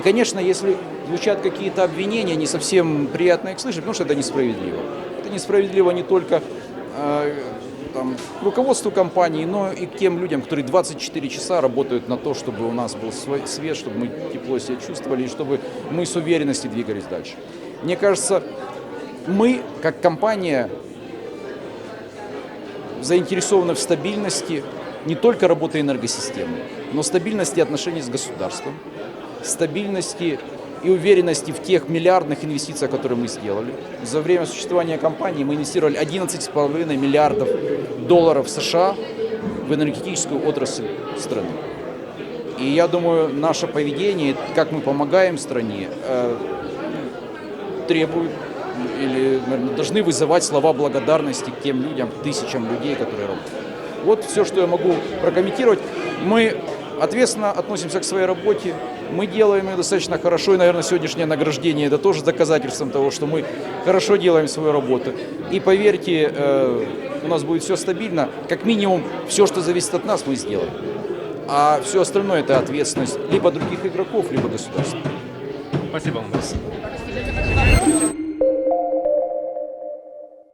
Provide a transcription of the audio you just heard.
И, конечно, если звучат какие-то обвинения, не совсем приятно их слышать, потому что это несправедливо. Это несправедливо не только э, там, руководству компании, но и к тем людям, которые 24 часа работают на то, чтобы у нас был свой свет, чтобы мы тепло себя чувствовали, и чтобы мы с уверенностью двигались дальше. Мне кажется, мы, как компания, заинтересованы в стабильности не только работы энергосистемы, но стабильности отношений с государством, стабильности и уверенности в тех миллиардных инвестициях, которые мы сделали. За время существования компании мы инвестировали 11,5 миллиардов долларов США в энергетическую отрасль страны. И я думаю, наше поведение, как мы помогаем стране, э, требует или наверное, должны вызывать слова благодарности к тем людям, тысячам людей, которые работают. Вот все, что я могу прокомментировать. Мы ответственно относимся к своей работе, мы делаем ее достаточно хорошо, и, наверное, сегодняшнее награждение это тоже доказательством того, что мы хорошо делаем свою работу. И поверьте, э, у нас будет все стабильно, как минимум все, что зависит от нас, мы сделаем. А все остальное это ответственность либо других игроков, либо государства. Спасибо вам.